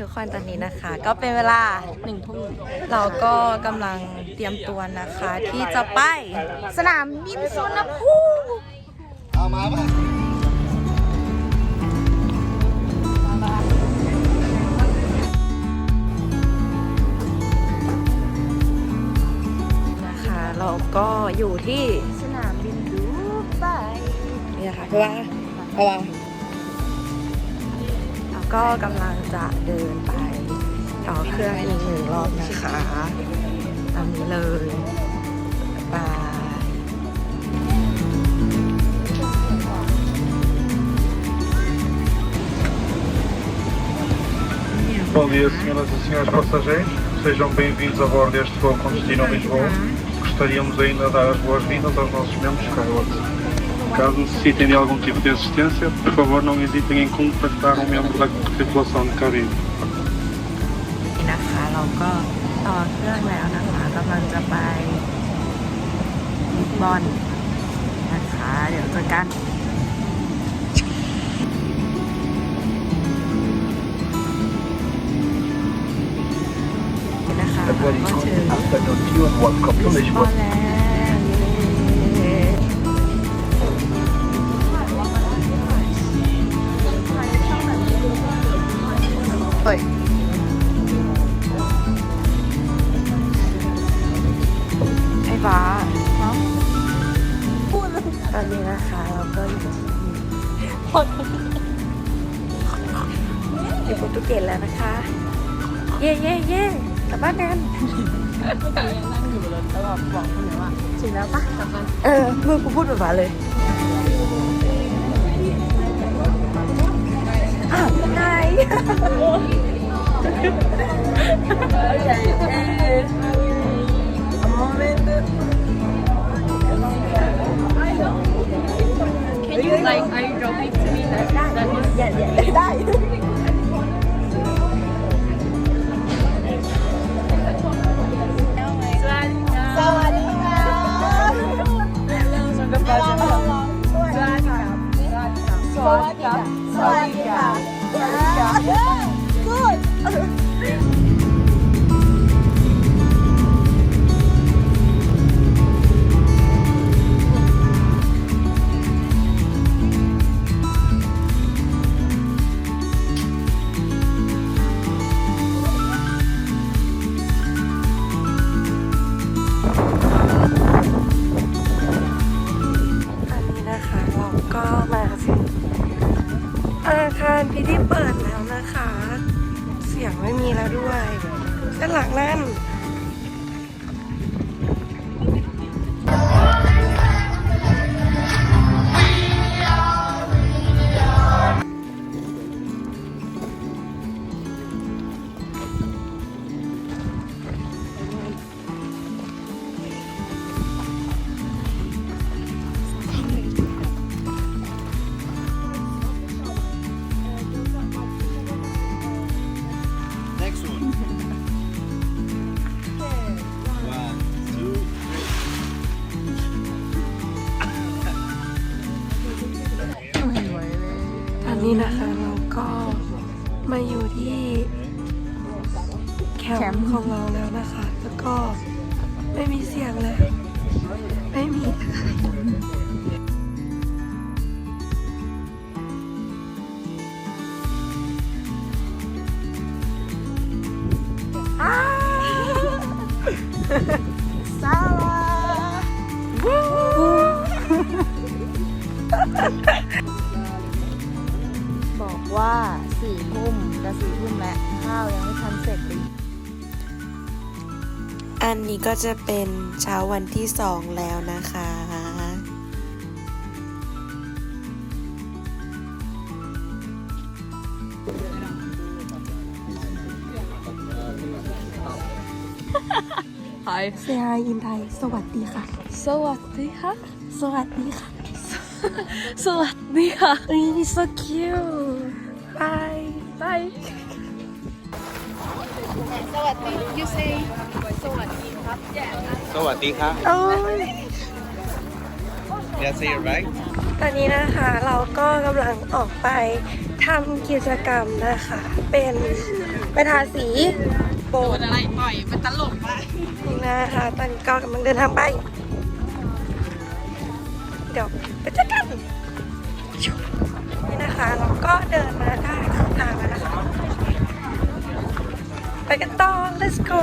ทุกคนตอนนี้นะคะ ก็เป็นเวลาหนึ่งทุ่มเราก็กำลังเตรียมตัวนะคะ ที่จะไปสนามบินสุวรรณภูมิเอามาป่ะนะคะเราก็อยู่ที่สนามบินดูไบนี่นะคะเพราะว่าเพราะว่าเรา ก็กำลังจะเดินไปต่อเครื่องอีกหนึ่งรอบนะคะตามนี้เลยบาย Bom dia, senhoras e senhores passageiros. Sejam bem-vindos a bordo deste voo com destino a Lisboa. Gostaríamos ainda de dar as boas-vindas aos nossos membros Skyward. Caso necessitem de algum tipo de assistência, por favor não hesitem em contactar um membro da tripulação de cabine. นี่นะคะเราก็ต่อเครื่องแล้วนะคะกำลังจะไปลิสบอนนะคะ เดี๋ยวเจอกันนี่นะคะเราก็ถึง afternoon to you and welcome to ลิสบอน Lisbon. แล้ว ว เย่เย่เย่กลับบ้านกันนั่งอยู่บนรถแล้วแบบบอกคนอื่นว่าถึงแล้วปะกลับกันเออมือกูพูดแบบฟ้าเลยอ้าวไง Can you like are you ส นะคะเราก็มาอยู่ที่แคมป์ของเราแล้วนะคะ แล้วก็ไม่มีเสียงเลย ไม่มีอ้ นนี้ก็จะเป็นเช้าวันที่สองแล้วนะคะ Hi เซียอินไทย สวัสดีค่ะ สวัสดีค่ะ สวัสดีค่ะ สวัสดีค่ะอุ้ย so cute bye Bye สวัสดี you say สวัสดี ครับ Sawadika. โอ้ย Did I say it right? ตอนนี้นะคะเราก็กำลังออกไปทำกิจกรรมนะคะ เป็นไปทาสีโบนอะไรปล่อยมันตลกมากนี่นะคะ ตอนนี้ก็กำลังเดินทางไป เดี๋ยวไปเจอกันนี่นะคะเราก็เดินมาได้ครึ่งทางแล้วนะคะ ไปกันต่อ let's go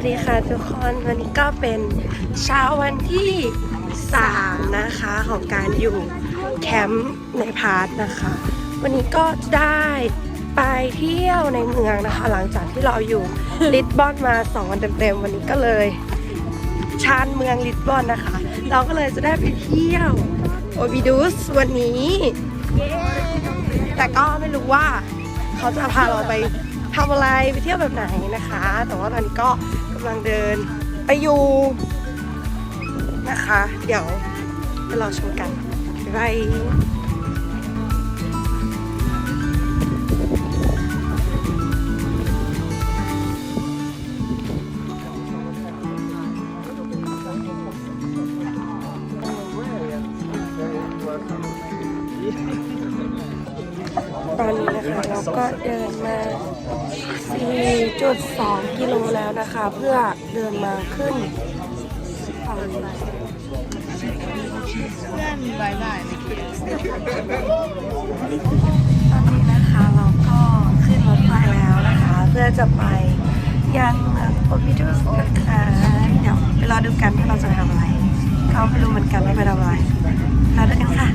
วัสดีค่ะทุกคนวันนี้ก็เป็นเช้าวันที่3นะคะของการอยู่แคมป์ในพาร์ทนะคะ วันนี้ก็ได้ไปเที่ยวในเมืองนะคะ หลังจากที่เราอยู่ลิสบอนมา 2 วันเต็มๆวันนี้ก็เลยชานเมืองลิสบอนนะคะ เราก็เลยจะได้ไปเที่ยวโอบิดูสวันนี้ แต่ก็ไม่รู้ว่าเขาจะพาเราไปทำอะไรไปเที่ยวแบบไหนนะคะ แต่ว่าตอนนี้ก็ กำลังเดิน ไปอยู่นะคะ เดี๋ยวไปรอชมกันบ๊ายบาย 4.2กิโลแล้วนะคะ เพื่อเดินมาขึ้นฝั่งตอนนี้นะคะเราก็ขึ้นรถไฟแล้วนะคะ เพื่อจะไปยังโอพิดุสนะคะเดี๋ยวไปรอดูกันว่าเราจะทำอะไร เขาไม่รู้เหมือนกันว่าไปทำอะไรรอดูกันค่ะ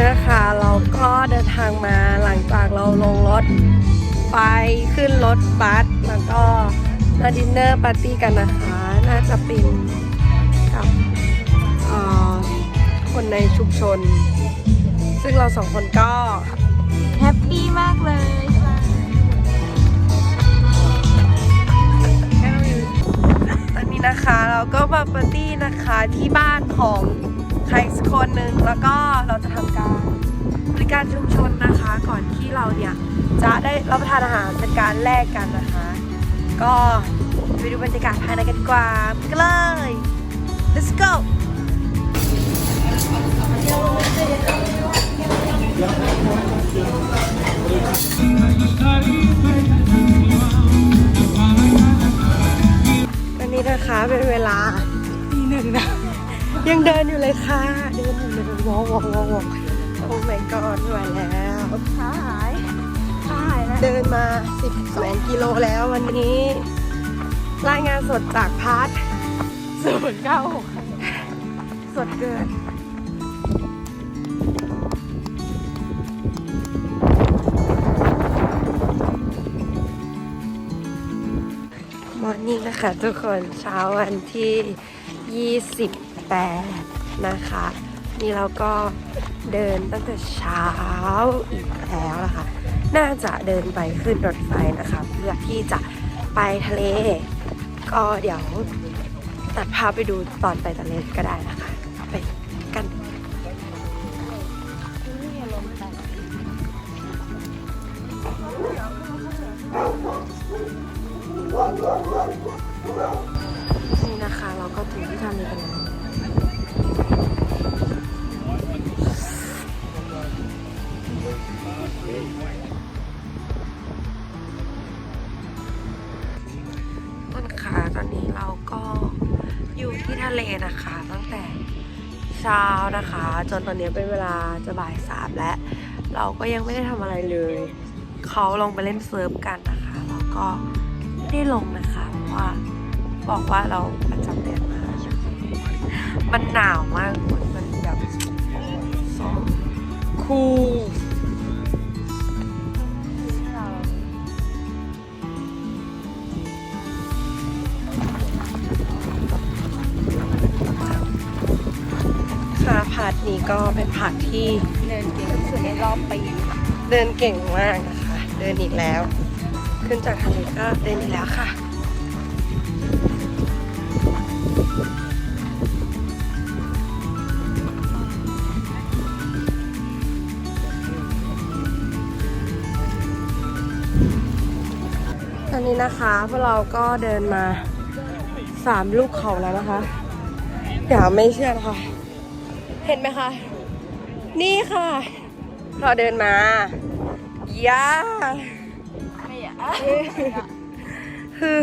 นนี้นะคะ เราก็เดินทางมาหลังจากเราลงรถไปขึ้นรถบัสแล้วก็มาดินเนอร์ปาร์ตี้กันนะคะ น่าจะเป็นกับเอ่อคนในชุมชน ซึ่งเราสองคนก็แฮปปี้มากเลยค่ะตอนนี้นะคะเราก็มาปาร์ตี้นะคะที่บ้านของ ใครสักคนหนึ่งแล้วก็เราจะทำการบริการชุมชนนะคะ ก่อนที่เราเนี่ยจะได้รับประทานอาหารเป็นการแลกกันนะคะ ก็ไปดูบรรยากาศภายในกันดีกว่ากันเลย let's go วันนี้นะคะเป็นเวลา ยังเดินอยู่เลยค่ะ เดินอยู่เลยวอล์กวอล์กวอล์กวอล์กโอ้ my god ไม่ไหวแล้วขาหายขาหายแล้วเดินมา 12 กิโลแล้ววันนี้ รายงานสดจากพาร์ทศูนย์เก้าหกสดเกินมอร์นิ่งนะคะทุกคนเช้าวันที่ 8นะคะ นี่เราก็เดินตั้งแต่เช้าอีกแล้วนะคะ น่าจะเดินไปขึ้นรถไฟนะคะ เพื่อที่จะไปทะเล ก็เดี๋ยวตัดภาพไปดูตอนไปทะเลก็ได้นะคะ จนตอนนี้เป็นเวลาจะบ่ายสามแล้ว เราก็ยังไม่ได้ทำอะไรเลย เขาลงไปเล่นเซิร์ฟกันนะคะแล้วก็ไม่ได้ลงนะคะเพราะว่าบอกว่าเราประจำเดือนมา มันหนาวมากมันแบบ so cool นี้ก็เป็นพาร์ทที่เดินเก่งที่สุดในรอบปีเดินเก่งมากนะคะ เดินอีกแล้ว ขึ้นจากทะเลก็เดินอีกแล้วค่ะตอนนี้นะคะพวกเราก็เดินมาสามลูกเขาแล้วนะคะเดี๋ยวไม่เชื่อนะคะ เห็นไหมคะ นี่ค่ะ เราเดินมาย่าไม่อยากคือ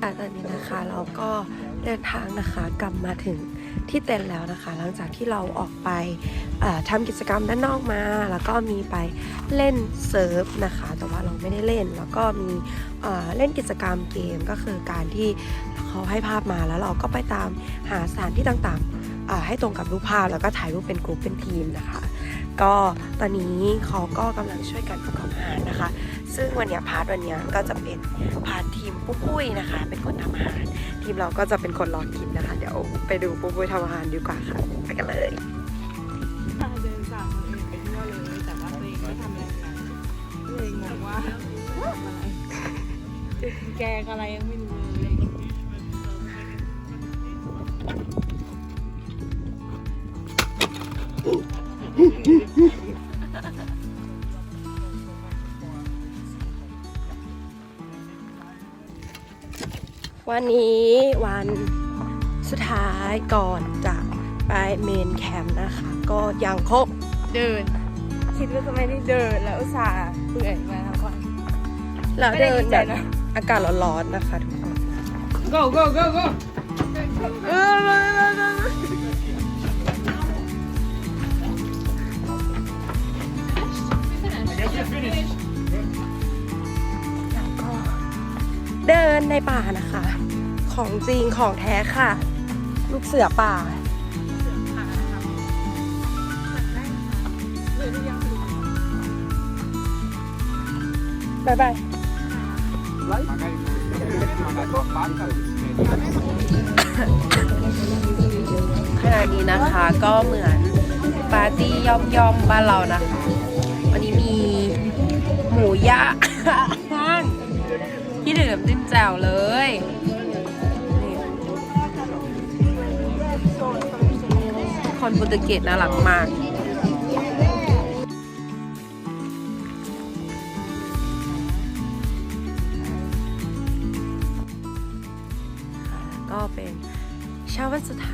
อะตอนนี้นะคะเราก็เดินทางนะคะกลับมาถึงที่เต็นท์แล้วนะคะ หลังจากที่เราออกไปอ่าทำกิจกรรมด้านนอกมา แล้วก็มีไปเล่นเซิร์ฟนะคะ แต่ว่าเราไม่ได้เล่น แล้วก็มีอ่าเล่นกิจกรรมเกมก็คือการที่เขาให้ภาพมาแล้วเราก็ไปตามหาสถานที่ต่างๆอ่า ให้ตรงกับรูปภาพแล้วก็ถ่ายรูปเป็นกลุ่มเป็นทีมนะคะ ก็ตอนนี้เขาก็กำลังช่วยกันประกอบอาหารนะคะ ซึ่งวันเนี้ยพาร์ทวันเนี้ยก็จะเป็นพาร์ททีมปุ้ปุ้ยนะคะ เป็นคนทำอาหาร ทีมเราก็จะเป็นคนรอกินนะคะ เดี๋ยวไปดูปุ้ปุ้ยทำอาหารดีกว่าค่ะไปกันเลยเดินสั่งคนอื่นไปเที่ยวเลยแต่ว่าตัวเองไม่ทำอะไรกันเลยงงว่าจะกินแกงอะไรยังไม่รู้เลย วันนี้วันสุดท้ายก่อนจะไปเมนแคมป์นะคะ ก็ยังครบเดิน คิดว่าจะไม่ได้เดินแล้วอุตส่าห์เปื่อยมาทั้งวันแล้วไม่ได้เดินดีแบใจบนะอากาศร้อนๆนะคะทุกคน go go go go เดินในป่านะคะ ของจริงของแท้ค่ะ ลูกเสือป่าบายบายขณะนี้นะคะก็เหมือนปาร์ตี้ย่อมย่อมๆบ้านเรานะคะ มีหมูย่างที่ดื่มจิ้มแจ่วเลยคนโปรตุเกสน่ารักมากก็เป็นเช้าวันสุดท้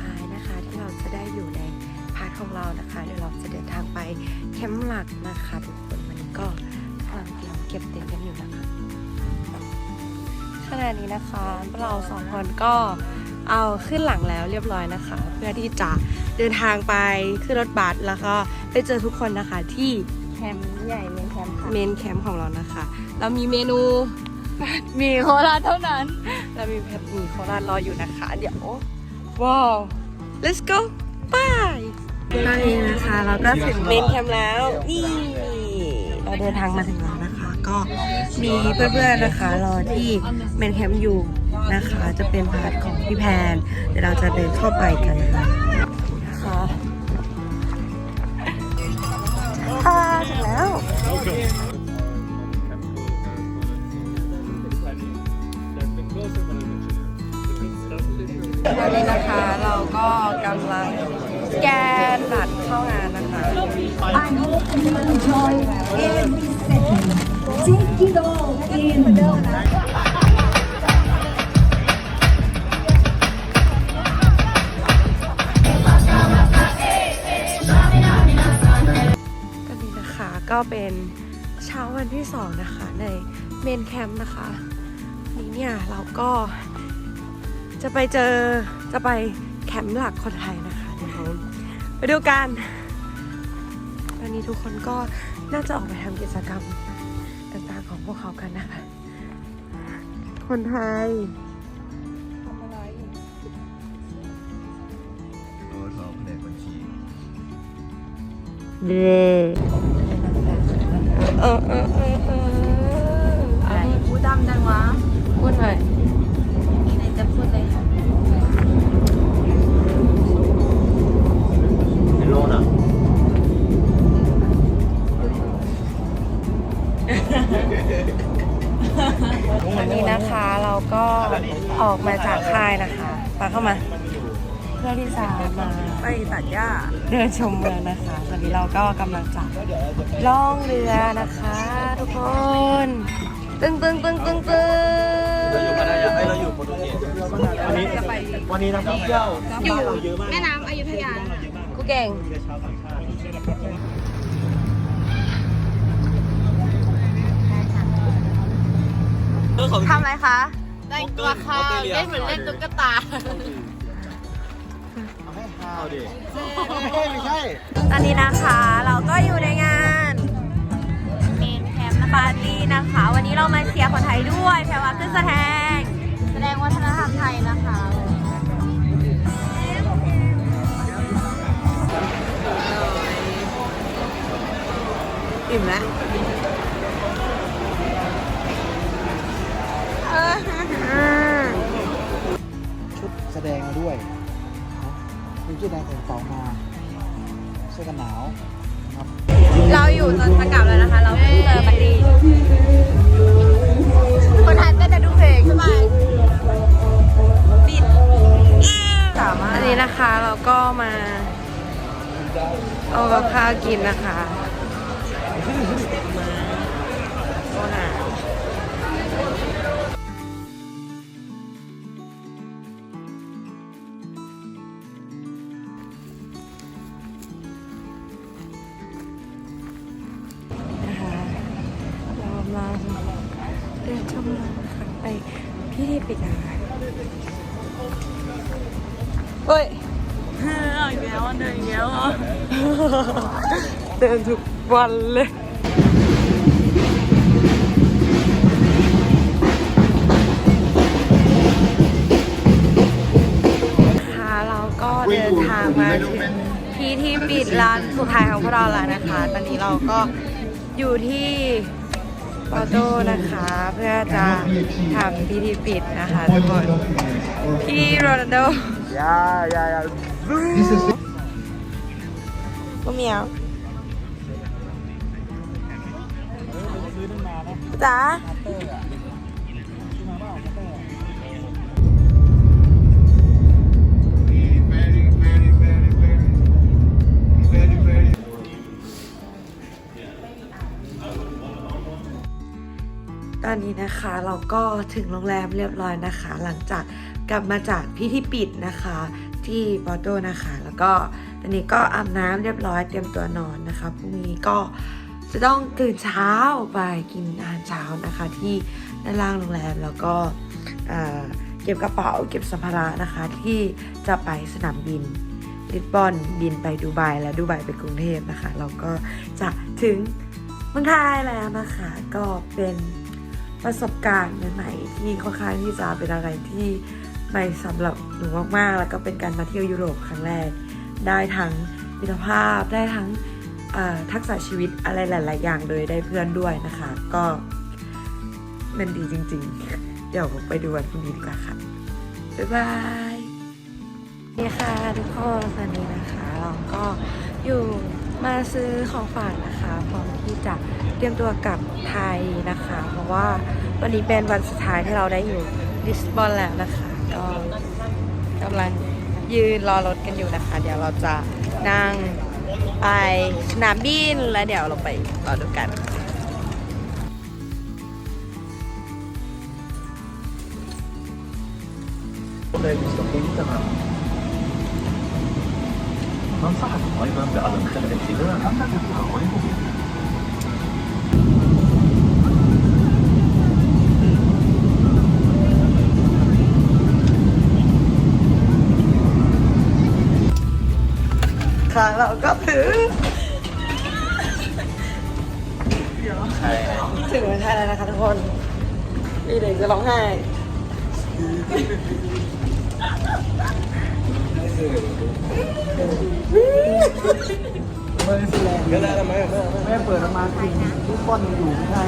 าย เตรียมเก็บเต็นท์กันอยู่นะคะขณะนี้นะคะเราสองคนก็เอาขึ้นหลังแล้วเรียบร้อยนะคะ เพื่อที่จะเดินทางไปขึ้นรถบัสแล้วก็ไปเจอทุกคนนะคะที่แคมป์ใหญ่เป็นแคมป์ค่ะเมนแคมป์ของเรานะคะ เรามีเมนูมีโคราชเท่านั้น เรามีแบบหมี่โคราชรออยู่นะคะ เดี๋ยวว้าว let's go ไปตอนนี้นะคะ เราก็ถึงเมนแคมป์แล้ว นี่ เราเดินทางมาถึงแล้วนะคะ ก็มีเพื่อนๆนะคะ รอที่เมนแคมป์อยู่นะคะ จะเป็นพาร์ทของพี่แพน เดี๋ยวเราจะเดินเข้าไปกันนะคะนะคะ นนี้เนี่ยเราก็จะไปเจอจะไปแคมป์หลักคนไทยนะคะเดี๋ยวไปดูกันวันนี้ทุกคนก็น่าจะออกไปทำกิจกรรมต่างๆของพวกเขากันนะคะ คนไทยโอ้สอบแผนกบัญชีเย้อเออเออเออ ออกมาจากค่ายนะคะปาเข้ามาเพื่อที่จะมาไปตัดหญ้าเดินชมเมืองนะคะตอนนี้เราก็กำลังจะล่องเรือนะคะ ทุกคนตึงตึงตึงตึงตึงเราอยู่พัทยาให้เราอยู่โปรตุเกสวันนี้วันนี้นักท่องเที่ยวอยู่เยอะมากแม่น้ำอยุธยากูเก่งทำอะไรคะ ได้ตัวค่ะเล่นเหมือนเล่นตุ๊กตาเอาดิไม่ใช่ ตอนนี้นะคะเราก็อยู่ในงานเมนแคมป์ปาร์ตี้นะคะ วันนี้เรามาเชียร์คนไทยด้วยแพรว่าขึ้นแสดงแสดงวัฒนธรรมไทยนะคะอิ่มแล้ว ชุดแสดงมาด้วยมีชุดแสดงใส่กระเปามาเสื้อกันหนาวนะครับเราอยู่จนจะกลับแล้วนะคะ เราเพิ่งเจอบัดดี้คนไทยเต้นแต่ดูเพลงใช่ไหมบิดสามารถอันนี้นะคะเราก็มาเอากับข้าวกินนะคะ เฮ้ยอีกแล้วเดินอีกแล้วอะเดินทุกวันเลยค่ะเราก็เดินทางมาถึงที่ที่ปิดร้านสุดท้ายของพวกเราแล้วนะคะ ตอนนี้เราก็อยู่ที่ออโต้นะคะ เพื่อจะทำพิธีปิดนะคะทุกคนพี่โรนัลโด ยายายาก็เมียวจ๋าตอนนี้นะคะเราก็ถึงโรงแรมเรียบร้อยนะคะ หลังจาก กลับมาจากพิธีปิดนะคะ ที่ปอโตนะคะ แล้วก็ตอนนี้ก็อาบน้ำเรียบร้อยเตรียมตัวนอนนะคะพรุ่งนี้ก็จะต้องตื่นเช้าไปกินอาหารเช้านะคะ ที่ด้านล่างโรงแรมแล้วก็เก็บกระเป๋าเก็บสัมภาระนะคะ ที่จะไปสนามบินลิสบอนบินไปดูไบและดูไบไปกรุงเทพนะคะเราก็จะถึงเมืองไทยแล้วนะคะ ก็เป็นประสบการณ์ใหม่ๆที่ค่อนข้างที่จะเป็นอะไรที่ ใหม่สำหรับหนูมากๆ แล้วก็เป็นการมาเที่ยวยุโรปครั้งแรก ได้ทั้งมิตรภาพได้ทั้งทักษะชีวิตอะไรหลาย ๆ อย่างเลยได้เพื่อนด้วยนะคะ ก็มันดีจริง ๆ เดี๋ยวไปดูวันพรุ่งนี้ดีกว่าค่ะ บ๊ายบายนี่ค่ะทุกคนตอนนี้นะคะเราก็อยู่มาซื้อของฝากนะคะพร้อมที่จะเตรียมตัวกลับไทยนะคะ เพราะว่าวันนี้เป็นวันสุดท้ายที่เราได้อยู่ลิสบอนแล้วนะคะ ก็กำลังยืนรอรถกันอยู่นะคะ เดี๋ยวเราจะนั่งไปสนามบินแล้วเดี๋ยวเราไปรอดูกัน ننصحكم ايضا بعدم خلع الحذاء นะคะเราก็ถือถึงเมืองไทยแล้วนะคะทุกคนมีเด็กจะร้องไห้แก็ได้ไมแม่เปิดออกมาจริงทุกคนอยู่ไม่ได้